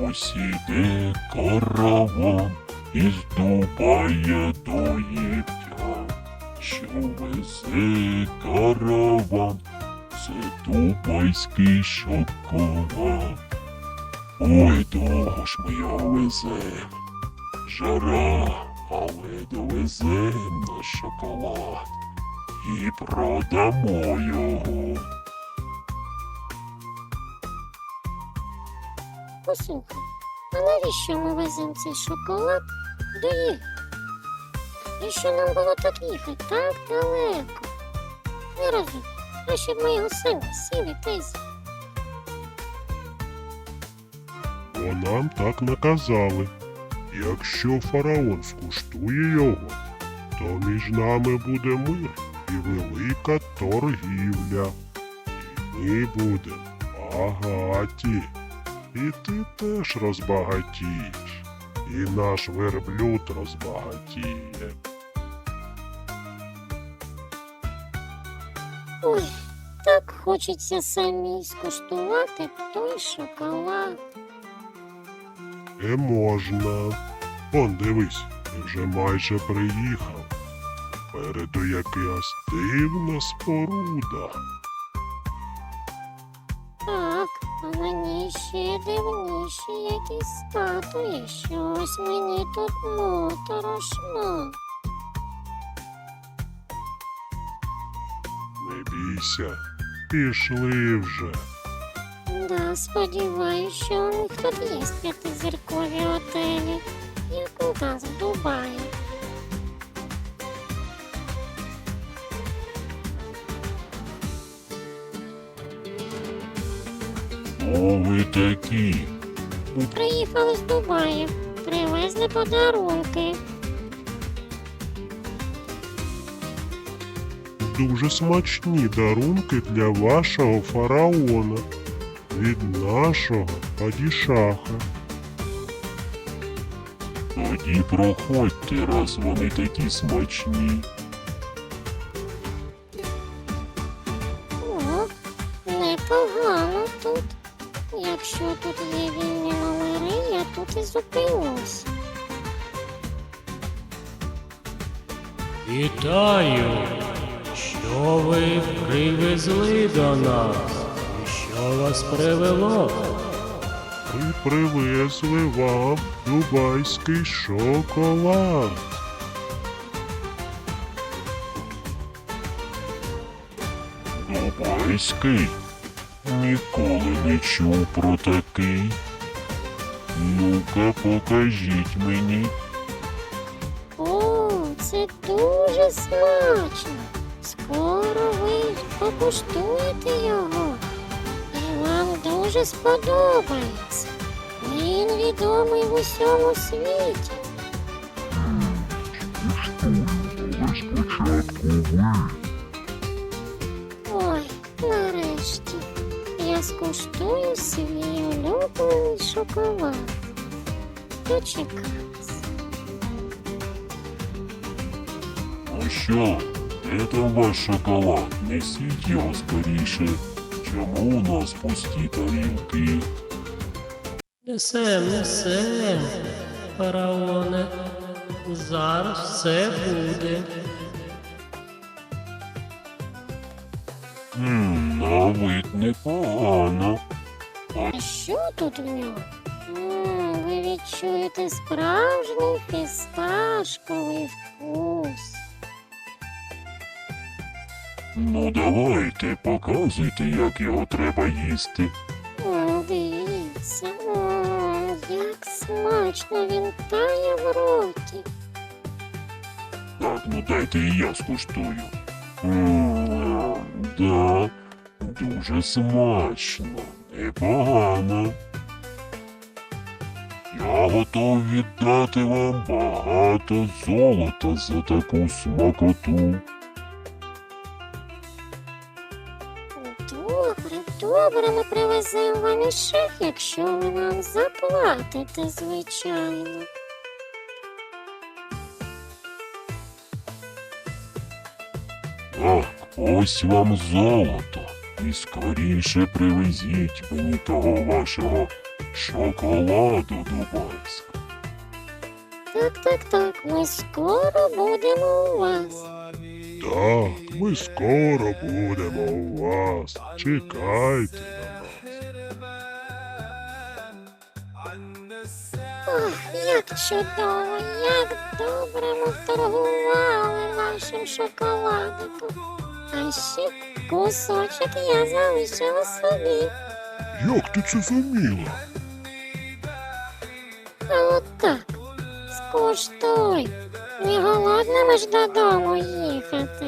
Ось іде караван із Дубая до Єптя, що везе караван, це дубайський шоколад. Ой, довго ж ми його везем. Жара, але довезем наш шоколад і продамо його. Послухай, а навіщо ми веземо цей шоколад до їх? І що нам було так їхати так далеко? Не розумію, а щоб ми його самі сіли та й Бо нам так наказали. Якщо фараон скуштує його, то між нами буде мир і велика торгівля. І ми будемо багаті. І ти теж розбагатієш. І наш верблюд розбагатіє. Ой, так хочеться самі скуштувати той шоколад. Не можна. Он дивись, ти вже майже приїхав. Переду якась дивна споруда. Так, мені ще дивніші якісь статуї. Щось мені тут моторошно. Не бійся, пішли вже. Да, сподіваюсь, що у них тут є п'ятизіркові готелі, як у нас в Дубаї. Хто ви такі? Ми приїхали з Дубаю, привезли подарунки. Дуже смачні дарунки для вашого фараона. Від нашого падішаха. Тоді проходьте, раз вони такі смачні. О, непогано. Якщо тут є вільні номери, я тут і зупинюсь. Вітаю! Що ви привезли до нас? І що вас привело? Ми привезли вам дубайський шоколад. Дубайський? Ніколи не чув про такий. Ну-ка, покажіть мені. О, це дуже смачно. Скоро ви покуштуєте його. І вам дуже сподобається. Він відомий в усьому світі. Але спочатку ви. Ой, нарешті. Я скуштую свій улюблений шоколад. Дочекайся. Ну що, там ваш шоколад? Несіть його скоріше. Чому у нас пусті тарілки? Несем, несем, фараоне. Зараз все буде. Ммм, на вид непогано. А що тут в нього? М, ви відчуєте справжній фісташковий вкус. Ну давайте, показуйте, як його треба їсти. Дивіться, м, як смачно він тає в роті. Так, ну дайте і я скуштую. Ммм, да, дуже смачно, непогано. Я готов віддати вам багато золота за таку смакоту. Добре, добре, ми привеземо вам іще, якщо ви нам заплатите, звичайно. Так, ось вам золото. І скоріше привезіть мені того вашого шоколаду дубайського. Так, так, так, ми скоро будемо у вас. Так, ми скоро будемо у вас. Чекайте Ох, як чудово, як добре ми вторгували вашим шоколадиком. А ще кусочок я залишила собі. Як ти це зуміла? А от так, скуштуй. Не голодними ж додому їхати.